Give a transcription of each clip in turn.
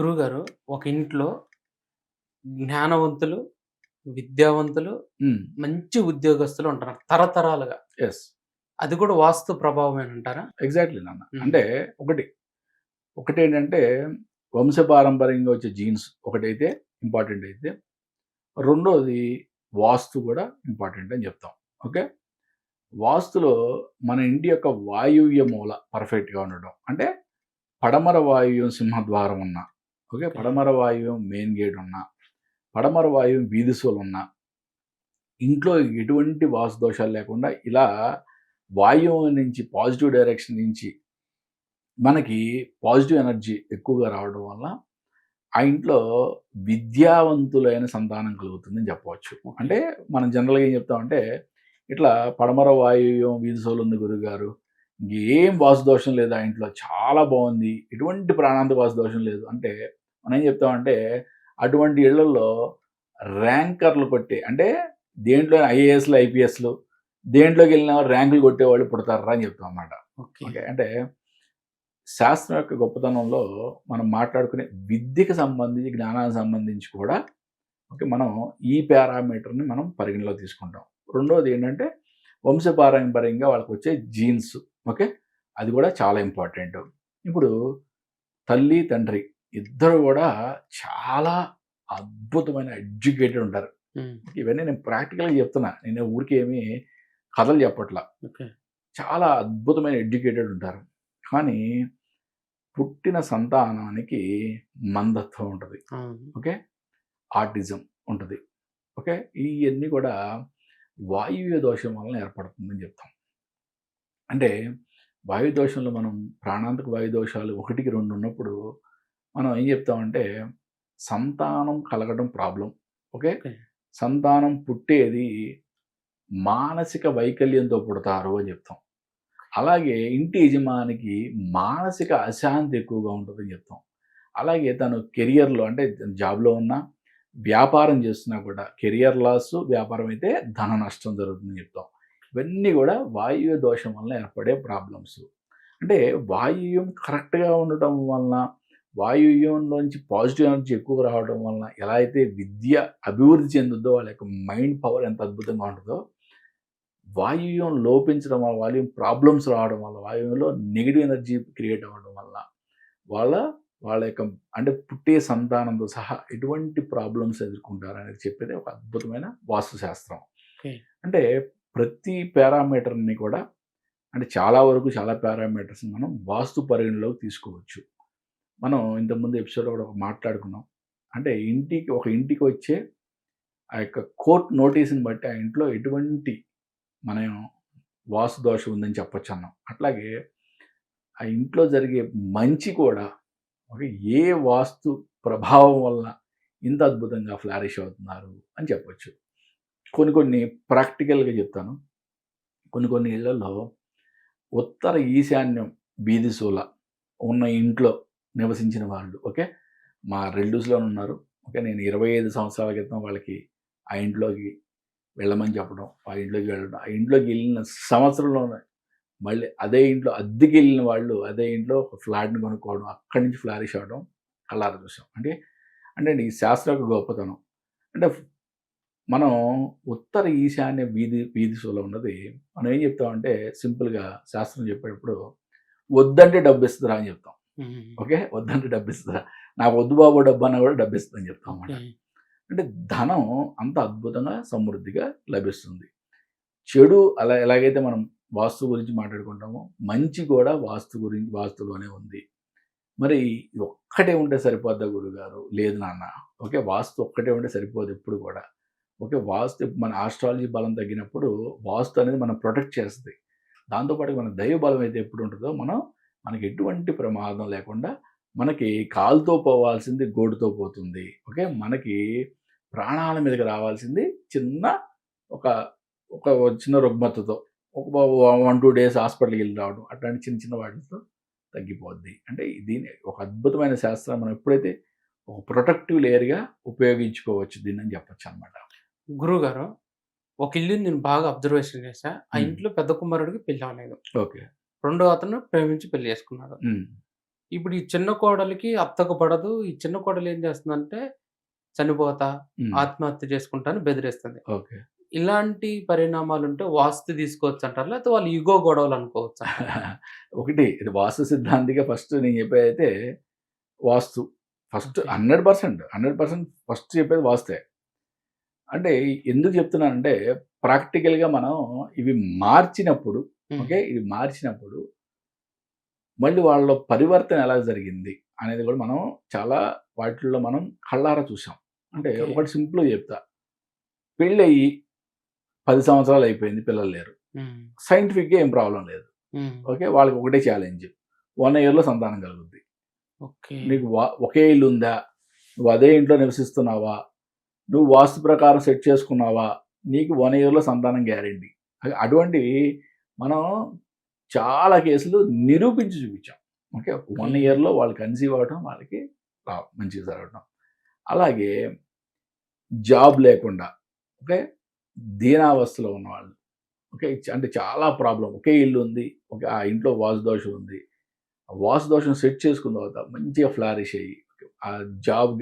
గురువుగారు ఒక ఇంట్లో జ్ఞానవంతులు విద్యావంతులు మంచి ఉద్యోగస్తులు ఉంటారు. తరతరాలుగా. ఎస్ అది కూడా వాస్తు ప్రభావం అంటారా? ఎగ్జాక్ట్లీ నాన్న. అంటే ఒకటి. ఒకటి ఏంటంటే వంశపారంపర్యంగా వచ్చే జీన్స్ ఒకటైతే ఇంపార్టెంట్ అయితే రెండోది వాస్తు కూడా ఇంపార్టెంట్ అని చెప్తాం. ఓకే? వాస్తులో మన ఇంటి యొక్క వాయువ్య మూల పర్ఫెక్ట్గా ఉండడం. అంటే పడమర వాయువ్యం సింహద్వారం ఉన్న ఓకే? పడమర వాయువ్యం మెయిన్ గేట్ ఉన్న పడమర వాయువ్యం వీధిసోలు ఉన్న ఇంట్లో ఎటువంటి వాస్తు దోషాలు లేకుండా ఇలా వాయువు నుంచి పాజిటివ్ డైరెక్షన్ నుంచి మనకి పాజిటివ్ ఎనర్జీ ఎక్కువగా రావడం వల్ల ఆ ఇంట్లో విద్యావంతులైన సంతానం కలుగుతుందని చెప్పవచ్చు. అంటే మనం జనరల్గా ఏం చెప్తామంటే ఇట్లా పడమర వాయువ్యం వీధిసోలు ఉంది గురుగారు ఏం వాసు దోషం లేదు ఆ ఇంట్లో చాలా బాగుంది ఎటువంటి ప్రాణాంత వాసు దోషం లేదు. అంటే మనం ఏం చెప్తామంటే అటువంటి ఇళ్ళలో ర్యాంకర్లు కొట్టే అంటే దేంట్లో ఐఏఎస్లు ఐపీఎస్లు దేంట్లోకి వెళ్ళినా ర్యాంకులు కొట్టేవాళ్ళు పుడతారా అని చెప్తాం అన్నమాట. ఓకే. అంటే శాస్త్రం యొక్క గొప్పతనంలో మనం మాట్లాడుకునే విద్యకు సంబంధించి జ్ఞానానికి సంబంధించి కూడా ఓకే మనం ఈ పారామీటర్ని మనం పరిగణలో తీసుకుంటాం. రెండోది ఏంటంటే వంశపారంపర్యంగా వాళ్ళకి వచ్చే జీన్స్ ఓకే అది కూడా చాలా ఇంపార్టెంట్. ఇప్పుడు తల్లి తండ్రి ఇద్దరు కూడా చాలా అద్భుతమైన ఎడ్యుకేటెడ్ ఉంటారు. ఇవన్నీ నేను ప్రాక్టికల్గా చెప్తున్నా. నేను ఊరికి ఏమి కథలు చెప్పట్లా. చాలా అద్భుతమైన ఎడ్యుకేటెడ్ ఉంటారు. కానీ పుట్టిన సంతానానికి మందత్వం ఉంటుంది. ఓకే? ఆర్టిజం ఉంటుంది. ఓకే? ఇవన్నీ కూడా వాయువ్య దోషం వలన ఏర్పడుతుందని చెప్తాం. అంటే వాయు దోషంలో మనం ప్రాణాంతక వాయు దోషాలు ఒకటికి రెండు ఉన్నప్పుడు మనం ఏం చెప్తామంటే సంతానం కలగడం ప్రాబ్లం. ఓకే. సంతానం పుట్టేది మానసిక వైకల్యంతో పుడతారు అని చెప్తాం. అలాగే ఇంటి యజమానికి మానసిక అశాంతి ఎక్కువగా ఉంటుందని చెప్తాం. అలాగే తను కెరియర్లో అంటే జాబ్లో ఉన్నా వ్యాపారం చేస్తున్నా కూడా కెరియర్ లాస్ వ్యాపారం అయితే ధన నష్టం జరుగుతుందని చెప్తాం. ఇవన్నీ కూడా వాయువ్య దోషం వలన ఏర్పడే ప్రాబ్లమ్స్. అంటే వాయువ్యం కరెక్ట్గా ఉండటం వలన వాయువ్యంలోంచి పాజిటివ్ ఎనర్జీ ఎక్కువ రావడం వలన ఎలా అయితే విద్య అభివృద్ధి చెందుద్దో వాళ్ళ యొక్క మైండ్ పవర్ ఎంత అద్భుతంగా ఉంటుందో వాయువ్యం లోపించడం వల్ల వాయువ్యం ప్రాబ్లమ్స్ రావడం వల్ల వాయువ్యంలో నెగిటివ్ ఎనర్జీ క్రియేట్ అవ్వడం వల్ల వాళ్ళ వాళ్ళ యొక్క అంటే పుట్టే సంతానంతో సహా ఎటువంటి ప్రాబ్లమ్స్ ఎదుర్కొంటారు అనేది చెప్పేది ఒక అద్భుతమైన వాస్తు శాస్త్రం ఓకే. అంటే ప్రతి పారామీటర్ని కూడా అంటే చాలా వరకు చాలా పారామీటర్స్ మనం వాస్తు పరిగణలోకి తీసుకోవచ్చు మనం ఇంతకుముందు ఎపిసోడ్లో కూడా ఒక మాట్లాడుకున్నాం. అంటే ఇంటికి ఒక ఇంటికి వచ్చే ఆ యొక్క కోర్ట్ నోటీస్ని బట్టి ఆ ఇంట్లో ఎటువంటి మనం వాస్తు దోషం ఉందని చెప్పొచ్చు అన్నాం. అట్లాగే ఆ ఇంట్లో జరిగే మంచి కూడా ఒక ఏ వాస్తు ప్రభావం వలన ఇంత అద్భుతంగా ఫ్లారిష్ అవుతున్నారు అని చెప్పొచ్చు. కొన్ని కొన్ని ప్రాక్టికల్గా చెప్తాను. కొన్ని కొన్ని ఇళ్ళలో ఉత్తర ఈశాన్యం బీదిశూల ఉన్న ఇంట్లో నివసించిన వాళ్ళు ఓకే? మా రెల్యూస్లో ఉన్నారు ఓకే? నేను ఇరవై ఐదు సంవత్సరాల క్రితం వాళ్ళకి ఆ ఇంట్లోకి వెళ్ళమని చెప్పడం ఆ ఇంట్లోకి వెళ్ళడం ఆ ఇంట్లోకి వెళ్ళిన సంవత్సరంలోనే మళ్ళీ అదే ఇంట్లో అద్దెకి వెళ్ళిన వాళ్ళు అదే ఇంట్లో ఒక ఫ్లాట్ని కొనుక్కోవడం అక్కడి నుంచి ఫ్లారిష్ అవ్వడం కళ్ళారు చూసాం. అంటే అంటే ఈ శాస్త్ర యొక్క గొప్పతనం. అంటే మనం ఉత్తర ఈశాన్య వీధి వీధి సోలో ఉన్నది మనం ఏం చెప్తామంటే సింపుల్గా శాస్త్రం చెప్పేటప్పుడు వద్దంటే డబ్బు ఇస్తుందిరా అని చెప్తాం. ఓకే? వద్దంటే డబ్బు ఇస్తుందిరా నాకు వద్దు బాబు డబ్బు అన్నా కూడా డబ్బు ఇస్తుందని చెప్తాం అన్నమాట. అంటే ధనం అంత అద్భుతంగా సమృద్ధిగా లభిస్తుంది. చెడు అలా ఎలాగైతే మనం వాస్తు గురించి మాట్లాడుకుంటామో మంచి కూడా వాస్తు గురించి వాస్తులోనే ఉంది. మరి ఒక్కటే ఉంటే సరిపోద్దా గురుగారు? లేదు నాన్న. ఓకే? వాస్తు ఒక్కటే ఉంటే సరిపోదు ఎప్పుడు కూడా. ఓకే? వాస్తు మన ఆస్ట్రాలజీ బలం తగ్గినప్పుడు వాస్తు అనేది మనం ప్రొటెక్ట్ చేస్తుంది. దాంతోపాటు మన దైవ బలం అయితే ఎప్పుడు ఉంటుందో మనం మనకి ఎటువంటి ప్రమాదం లేకుండా మనకి కాలుతో పోవాల్సింది గోడుతో పోతుంది. ఓకే? మనకి ప్రాణాల మీదకి రావాల్సింది చిన్న ఒక ఒక చిన్న రుగ్మతతో ఒక వన్ టూ డేస్ హాస్పిటల్కి వెళ్ళి రావడం అట్లాంటి చిన్న చిన్న వాటితో తగ్గిపోద్ది. అంటే దీని ఒక అద్భుతమైన శాస్త్రం మనం ఎప్పుడైతే ఒక ప్రొటెక్టివ్ లేయర్గా ఉపయోగించుకోవచ్చు దీన్ని అని చెప్పొచ్చు అనమాట గురువుగారు ఒక ఇల్లు నేను బాగా అబ్జర్వేషన్ చేశా. ఆ. ఇంట్లో పెద్ద కుమారుడికి పెళ్ళి అవ్వలేదు. ఓకే. రెండో అతను ప్రేమించి పెళ్ళి చేసుకున్నాడు ఇప్పుడు ఈ చిన్న కోడలికి అత్తకు పడదు. ఈ చిన్న కోడలు ఏం చేస్తుందంటే చనిపోతా. ఆత్మహత్య చేసుకుంటా అని బెదిరిస్తుంది. ఓకే. ఇలాంటి పరిణామాలుంటే వాస్తు తీసుకోవచ్చంటారా? లేకపోతే వాళ్ళ ఇగో గొడవలనుకోవచ్చా? ఒకటి ఇది వాస్తు సిద్ధాంతిగా ఫస్ట్ నేను చెప్పేదైతే వాస్తు. First okay. 100%, 100% ఫస్ట్ చెప్పేది వాస్తే. అంటే ఎందుకు చెప్తున్నానంటే ప్రాక్టికల్‌గా మనం ఇవి మార్చినప్పుడు. ఓకే. ఇవి మార్చినప్పుడు మళ్ళీ వాళ్ళలో పరివర్తన ఎలా జరిగింది అనేది కూడా మనం చాలా వాటిల్లో మనం కళ్ళారా చూసాం. అంటే. ఒకటి సింపుల్‌గా చెప్తా. పెళ్ళయ్యి 10 సంవత్సరాలు అయిపోయింది. పిల్లలు లేరు. సైంటిఫిక్‌గా ఏం ప్రాబ్లమ్ లేదు. ఓకే. వాళ్ళకి ఒకటే ఛాలెంజ్. 1 ఇయర్‌లో సంతానం కలుగుద్ది. ఓకే. నీకు ఒకే ఇల్లు ఉందా? నువ్వు అదే ఇంట్లో నివసిస్తున్నావా? నువ్వు వాస్తు ప్రకారం సెట్ చేసుకున్నావా? నీకు 1 ఇయర్‌లో సంతానం గ్యారంటీ. అటువంటివి మనం చాలా కేసులు నిరూపించి చూపించాం. ఓకే. 1 ఓకే. ఇయర్‌లో వాళ్ళు కన్సీవ్ అవ్వటం వాళ్ళకి మంచిగా జరగటం. అలాగే జాబ్ లేకుండా ఓకే. దీనావస్థలో ఉన్నవాళ్ళు ఓకే. అంటే చాలా ప్రాబ్లమ్. ఒకే ఇల్లు ఉంది. ఓకే. ఆ ఇంట్లో వాస్తు దోషం ఉంది. ఆ వాస్తు దోషం సెట్ చేసుకున్న తర్వాత మంచిగా ఫ్లారిష్ అయ్యి ఆ జాబ్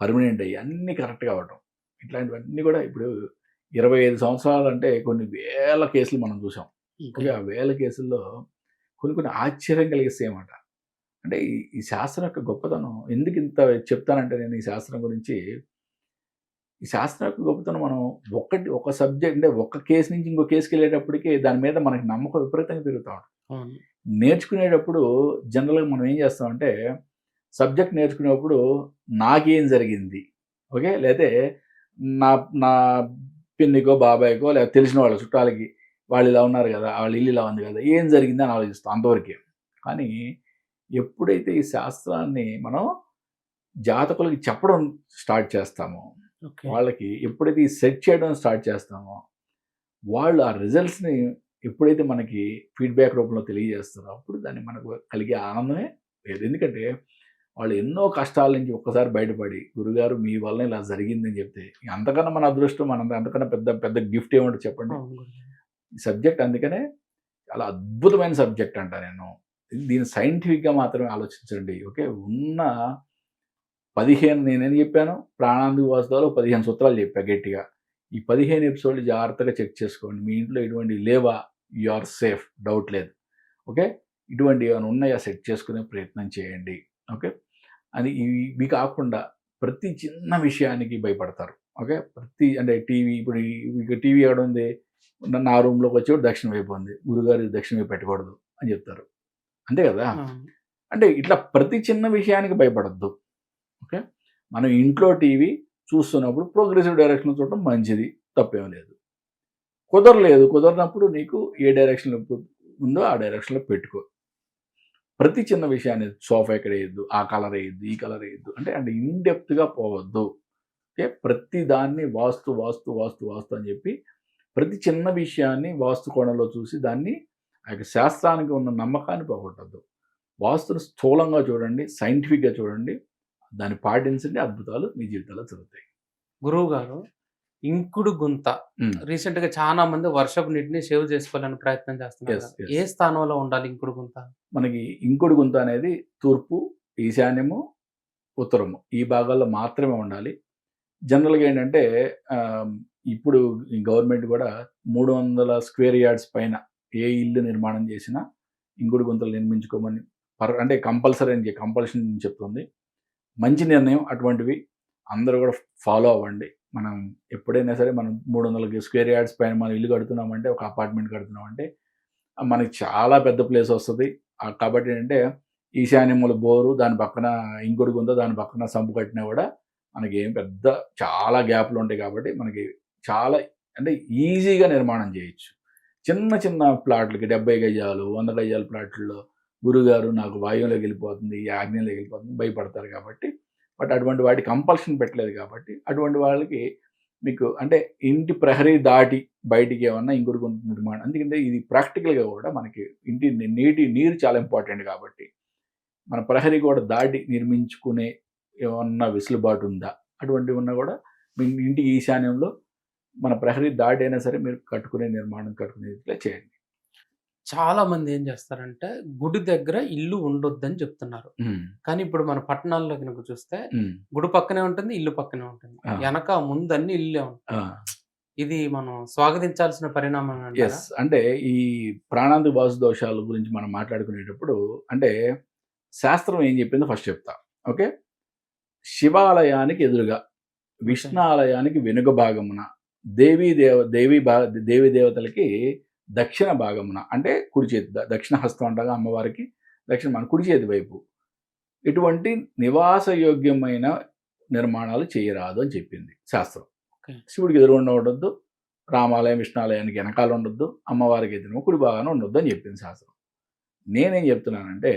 పర్మనెంట్ అయ్యి అన్నీ కరెక్ట్‌గా అవ్వటం. ఇట్లాంటివన్నీ కూడా ఇప్పుడు 25 సంవత్సరాలంటే కొన్ని వేల కేసులు మనం చూసాం. ఆ వేల కేసుల్లో కొన్ని కొన్ని ఆశ్చర్యం కలిగిస్తాయన్నమాట. అంటే ఈ శాస్త్రం యొక్క గొప్పతనం ఎందుకు ఇంత చెప్తానంటే నేను ఈ శాస్త్రం గురించి ఈ శాస్త్రం యొక్క గొప్పతనం మనం ఒకటి ఒక సబ్జెక్ట్ అంటే ఒక కేసు నుంచి ఇంకో కేసుకెళ్ళేటప్పటికి దాని మీద మనకి నమ్మకం విపరీతంగా పెరుగుతా ఉంటది. నేర్చుకునేటప్పుడు జనరల్‌గా మనం ఏం చేస్తామంటే సబ్జెక్ట్ నేర్చుకునేటప్పుడు నాకేం జరిగింది? ఓకే. లేతే నా నా పిన్నికో, బాబాయికో లేకపోతే తెలిసిన వాళ్ళ చుట్టాలకి వాళ్ళు ఇలా ఉన్నారు కదా! వాళ్ళ ఇల్లు ఇలా ఉంది కదా! ఏం జరిగింది అని ఆలోచిస్తాం అంతవరకే. కానీ ఎప్పుడైతే ఈ శాస్త్రాన్ని మనం జాతకులకి చెప్పడం స్టార్ట్ చేస్తామో. వాళ్ళకి ఎప్పుడైతే ఈ సెట్ చేయడం స్టార్ట్ చేస్తామో, వాళ్ళు ఆ రిజల్ట్స్‌ని ఎప్పుడైతే మనకి ఫీడ్‌బ్యాక్ రూపంలో తెలియజేస్తారో అప్పుడు దాన్ని మనకు కలిగే ఆనందమే వేరు. ఎందుకంటే వాళ్ళు ఎన్నో కష్టాల నుంచి ఒక్కసారి బయటపడి గురుగారు మీ వల్ల ఇలా జరిగిందని చెప్తే అంతకన్నా మన అదృష్టం మన అంతకన్నా పెద్ద పెద్ద గిఫ్ట్ ఏముంటది చెప్పండి. ఈ సబ్జెక్ట్ అందుకనే చాలా అద్భుతమైన సబ్జెక్ట్ అంట నేను. దీన్ని సైంటిఫిక్‌గా మాత్రమే ఆలోచించండి. ఓకే. ఉన్న 15 నేనేం చెప్పాను? ప్రాణాంతక వాస్తులో 15 సూత్రాలు చెప్పా గట్టిగా. ఈ 15 ఎపిసోడ్‌లు జాగ్రత్తగా చెక్ చేసుకోండి. మీ ఇంట్లో ఎటువంటి లేవా? You are safe. డౌట్ లేదు. ఓకే. ఇటువంటి ఏమైనా ఉన్నాయా? సెట్ చేసుకునే ప్రయత్నం చేయండి. ఓకే. అని ఇవి మీ కాకుండా ప్రతి చిన్న విషయానికి భయపడతారు. ఓకే. ప్రతి అంటే టీవీ ఇప్పుడు ఇక టీవీ ఎక్కడ ఉంది నా రూమ్‌లోకి వచ్చేవాడు దక్షిణ వైపు ఉంది. గురుగారు దక్షిణ వైపు పెట్టకూడదు అని చెప్తారు. అంతే కదా! అంటే ఇట్లా ప్రతి చిన్న విషయానికి భయపడొద్దు. ఓకే. మనం ఇంట్లో టీవీ చూస్తున్నప్పుడు ప్రోగ్రెసివ్ డైరెక్షన్‌లో చూడటం మంచిది. తప్పేం లేదు. కుదరలేదు. కుదరనప్పుడు నీకు ఏ డైరెక్షన్‌లో ఉందో ఆ డైరెక్షన్‌లో పెట్టుకో. ప్రతి చిన్న విషయాన్ని సోఫా ఎక్కడ ఎయొద్దు, ఆ కలర్ ఎయొద్దు, ఈ కలర్ ఎయొద్దు. అంటే అంటే ఇన్ డెప్త్‌గా పోవద్దు. ఓకే. ప్రతి దాన్ని వాస్తు, వాస్తు, వాస్తు, వాస్తు అని చెప్పి ప్రతి చిన్న విషయాన్ని వాస్తు కోణంలో చూసి దాన్ని ఆ యొక్క శాస్త్రానికి ఉన్న నమ్మకాన్ని పోగొట్టొద్దు. వాస్తుని స్థూలంగా చూడండి. సైంటిఫిక్‌గా చూడండి. దాన్ని పాటించండి. అద్భుతాలు మీ జీవితంలో జరుగుతాయి. గురువుగారు ఇంకుడు గుంత. రీసెంట్‌గా చాలా మంది వర్షపు నీటిని సేవ్ చేసుకోవాలని ప్రయత్నం చేస్తున్నారు. ఏ స్థానంలో ఉండాలి ఇంకుడు గుంత? మనకి ఇంకుడు గుంత అనేది తూర్పు, ఈశాన్యము, ఉత్తరము ఈ భాగాల్లో మాత్రమే ఉండాలి. జనరల్‌గా ఏంటంటే ఇప్పుడు ఈ గవర్నమెంట్ కూడా 300 స్క్వేర్ యార్డ్స్ పైన ఏ ఇల్లు నిర్మాణం చేసినా ఇంకుడు గుంతలు నిర్మించుకోమని పర్ అంటే కంపల్సరీ అని కంపల్షన్ చెప్తుంది. మంచి నిర్ణయం అటువంటివి అందరూ కూడా ఫాలో అవ్వండి. మనం ఎప్పుడైనా సరే మనం 300 స్క్వేర్ యార్డ్స్ పైన మనం ఇల్లు కడుతున్నామంటే ఒక అపార్ట్మెంట్ కడుతున్నామంటే మనకి చాలా పెద్ద ప్లేస్ వస్తుంది కాబట్టి ఏంటంటే ఈశాన్యముల బోరు దాని పక్కన ఇంకుడు గుంత దాని పక్కన సంపు కట్టినా కూడా మనకి ఏం పెద్ద చాలా గ్యాప్‌లు ఉంటాయి కాబట్టి మనకి చాలా అంటే ఈజీగా నిర్మాణం చేయొచ్చు. చిన్న చిన్న ప్లాట్‌లకి 70 గజాలు, వంద గజాల ప్లాట్లలో గురుగారు నాకు వాయువులోకి వెళ్ళిపోతుంది, ఆగ్నేయంలోకి వెళ్ళిపోతుంది భయపడతారు కాబట్టి బట్ అటువంటి వాటికి కంపల్షన్ పెట్టలేదు కాబట్టి అటువంటి వాళ్ళకి మీకు అంటే ఇంటి ప్రహరీ దాటి బయటికి ఏమన్నా ఇంకుడు నిర్మాణం ఎందుకంటే ఇది ప్రాక్టికల్‌గా కూడా మనకి ఇంటి నీటి నీరు చాలా ఇంపార్టెంట్ కాబట్టి మన ప్రహరీ కూడా దాటి నిర్మించుకునే ఏమన్నా వెసులుబాటు ఉందా? అటువంటివి ఉన్నా కూడా మీ ఇంటికి ఈశాన్యంలో మన ప్రహరీ దాటి అయినా సరే మీరు కట్టుకునే నిర్మాణం కట్టుకునేట్లా చేయండి. చాలా మంది ఏం చేస్తారంటే గుడి దగ్గర ఇల్లు ఉండొద్దని చెప్తున్నారు. కానీ ఇప్పుడు మన పట్టణాల్లో కనుక చూస్తే గుడి పక్కనే ఉంటుంది ఇల్లు పక్కనే ఉంటుంది. వెనక ముందు అన్ని ఇల్లే ఉంటాయి. ఇది మనం స్వాగతించాల్సిన పరిణామం? ఎస్ అంటే ఈ ప్రాణాంతి వాసు దోషాల గురించి మనం మాట్లాడుకునేటప్పుడు అంటే శాస్త్రం ఏం చెప్పిందో ఫస్ట్ చెప్తా. ఓకే? శివాలయానికి ఎదురుగా విష్ణాలయానికి వెనుక భాగమున దేవీ దేవ దేవి భా దేవి దేవతలకి దక్షిణ భాగమున అంటే కుడి చేతి దక్షిణ హస్తం అంటగా అమ్మవారికి దక్షిణ మన కుడి చేతి వైపు. ఇటువంటి నివాసయోగ్యమైన నిర్మాణాలు చేయరాదు అని చెప్పింది శాస్త్రం. శివుడికి ఎదురుగుండా ఉండొద్దు రామాలయం విష్ణాలయానికి వెనకాల ఉండొద్దు అమ్మవారికి ఎదురు కుడి భాగాన ఉండొద్దు అని చెప్పింది శాస్త్రం. నేనేం చెప్తున్నానంటే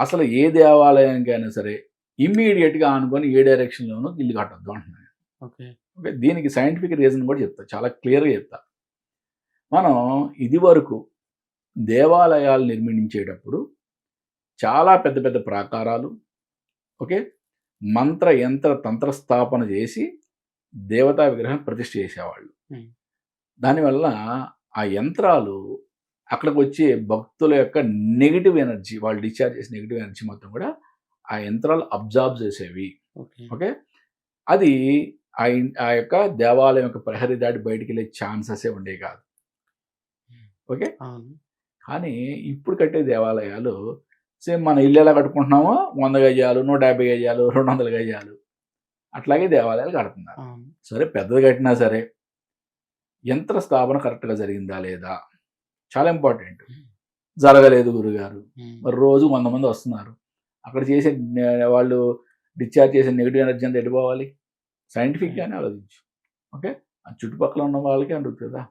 అసలు ఏ దేవాలయానికైనా సరే ఇమ్మీడియట్గా ఆనుకొని ఏ డైరెక్షన్లోనూ ఇల్లు కట్టొద్దు అంటున్నాను. ఓకే. ఓకే దీనికి సైంటిఫిక్ రీజన్ కూడా చెప్తా చాలా క్లియర్గా చెప్తా. మనం ఇది వరకు దేవాలయాలు నిర్మించేటప్పుడు చాలా పెద్ద పెద్ద ప్రాకారాలు ఓకే మంత్ర యంత్ర తంత్ర స్థాపన చేసి దేవతా విగ్రహం ప్రతిష్ఠ చేసేవాళ్ళు. దానివల్ల ఆ యంత్రాలు అక్కడికి వచ్చే భక్తుల యొక్క నెగిటివ్ ఎనర్జీ వాళ్ళు డిశ్చార్జ్ చేసే నెగిటివ్ ఎనర్జీ మొత్తం కూడా ఆ యంత్రాలు అబ్జార్బ్ చేసేవి. ఓకే. ఓకే అది ఆ ఆ యొక్క దేవాలయం యొక్క ప్రహరీ దాటి బయటికి వెళ్ళే ఛాన్సెసే ఉండే కాదు. ఓకే? కానీ ఇప్పుడు కట్టే దేవాలయాలు సేమ్ మన ఇల్లు ఎలా కట్టుకుంటున్నామో వంద గజాలు నూట యాభై గజాలు రెండు వందల గజాలు అట్లాగే దేవాలయాలు కడుతున్నారు. సరే పెద్దది కట్టినా సరే యంత్ర స్థాపన కరెక్ట్గా జరిగిందా లేదా? చాలా ఇంపార్టెంట్. జరగలేదు గురుగారు. మరి రోజు వంద మంది వస్తున్నారు. అక్కడ చేసే వాళ్ళు డిశ్చార్జ్ చేసే నెగిటివ్ ఎనర్జీ అంతా ఎడిపోవాలి సైంటిఫిక్గానే ఆలోచించు. ఓకే? ఆ చుట్టుపక్కల ఉన్న వాళ్ళకి అందుతుందా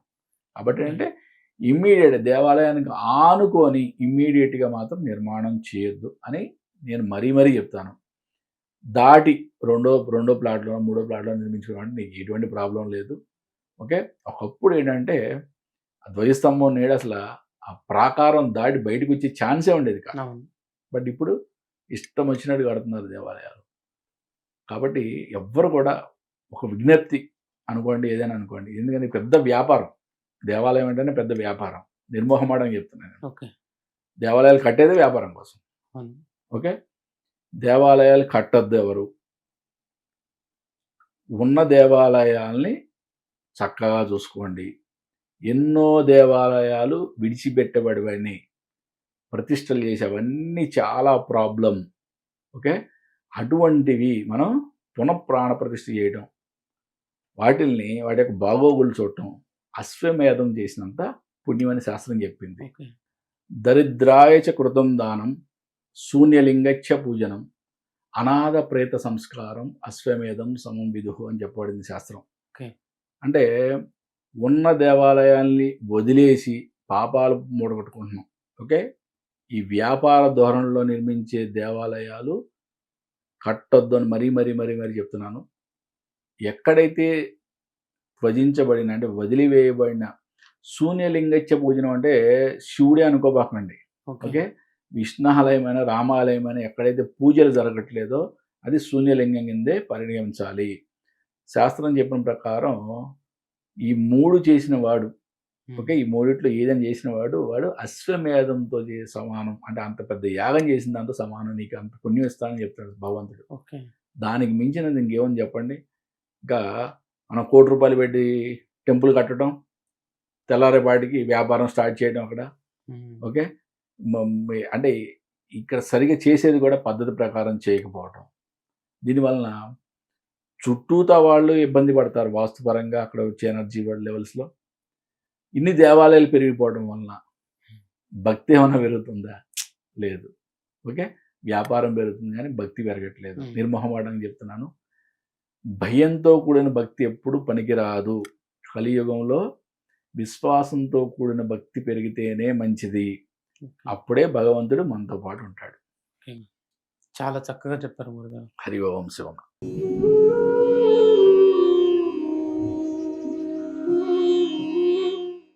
కాబట్టి ఏంటంటే ఇమ్మీడియట్ దేవాలయానికి ఆనుకొని ఇమ్మీడియట్గా మాత్రం నిర్మాణం చేయొద్దు అని నేను మరీ మరీ చెప్తాను. దాటి రెండో రెండో ప్లాట్లో మూడో ప్లాట్లో నిర్మించుకోవడానికి నీకు ఎటువంటి ప్రాబ్లం లేదు. ఓకే? ఒకప్పుడు ఏంటంటే ఆ ధ్వజస్తంభం నేడు అసలు ఆ ప్రాకారం దాటి బయటకు వచ్చే ఛాన్సే ఉండేది కాదు. బట్ ఇప్పుడు ఇష్టం వచ్చినట్టు కడుతున్నారు దేవాలయాలు. కాబట్టి ఎవ్వరు కూడా ఒక విజ్ఞప్తి అనుకోండి ఏదైనా అనుకోండి. ఎందుకంటే పెద్ద వ్యాపారం. దేవాలయం అంటేనే పెద్ద వ్యాపారం. నిర్మోహమాడం చెప్తున్నాను నేను. ఓకే. దేవాలయాలు కట్టేదే వ్యాపారం కోసం. ఓకే? దేవాలయాలు కట్టద్దు ఎవరు? ఉన్న దేవాలయాల్ని చక్కగా చూసుకోండి. ఎన్నో దేవాలయాలు విడిచిపెట్టబడివన్నీ ప్రతిష్టలు చేసేవన్నీ చాలా ప్రాబ్లం. ఓకే? అటువంటివి మనం పునఃప్రాణ ప్రతిష్ఠ చేయడం వాటిల్ని వాటి యొక్క బాగోగులు చూడటం అశ్వమేధం చేసినంత పుణ్యమని శాస్త్రం చెప్పింది. ఓకే. దరిద్రాయ చ కృతం దానం శూన్యలింగచ్చ పూజనం అనాథ ప్రేత సంస్కారం అశ్వమేధం సమం విదుహు అని చెప్పబడింది శాస్త్రం. అంటే ఉన్న దేవాలయాల్ని వదిలేసి పాపాలు మూడగొట్టుకుంటున్నాం. ఓకే? ఈ వ్యాపార ధోరణిలో నిర్మించే దేవాలయాలు కట్టొద్దు అని మరీ మరీ మరీ మరీ చెప్తున్నాను. ఎక్కడైతే త్వజించబడిన అంటే వదిలివేయబడిన శూన్యలింగచ్చ పూజనం అంటే శివుడే అనుకోబాకండి. ఓకే. విష్ణాలయమైన రామాలయమైన ఎక్కడైతే పూజలు జరగట్లేదో అది శూన్యలింగం కిందే పరిగణించాలి శాస్త్రం చెప్పిన ప్రకారం ఈ మూడు చేసిన వాడు. ఓకే ఈ మూడిట్లో ఏదైనా చేసిన వాడు వాడు అశ్వమేధంతో సమానం. అంటే అంత పెద్ద యాగం చేసిన దాంతో సమానం. నీకు అంత పుణ్యం ఇస్తానని చెప్తాడు భగవంతుడు. ఓకే. దానికి మించినది ఇంకేమని చెప్పండి? ఇంకా మనం కోటి రూపాయలు పెట్టి టెంపుల్ కట్టడం తెల్లారేపాటికి వ్యాపారం స్టార్ట్ చేయడం అక్కడ. ఓకే? అంటే ఇక్కడ సరిగా చేసేది కూడా పద్ధతి ప్రకారం చేయకపోవటం. దీనివలన చుట్టూతా వాళ్ళు ఇబ్బంది పడతారు వాస్తుపరంగా అక్కడ వచ్చే ఎనర్జీ లెవెల్స్లో. ఇన్ని దేవాలయాలు పెరిగిపోవడం వలన భక్తి ఏమైనా పెరుగుతుందా? లేదు. ఓకే? వ్యాపారం పెరుగుతుంది కానీ భక్తి పెరగట్లేదు. నిర్మోహమాటంగా చెప్తున్నాను. భయంతో కూడిన భక్తి ఎప్పుడు పనికిరాదు. కలియుగంలో విశ్వాసంతో కూడిన భక్తి పెరిగితేనే మంచిది. అప్పుడే భగవంతుడు మనతో పాటు ఉంటాడు. చాలా చక్కగా చెప్పారు గురుగారు హరి ఓం శివం.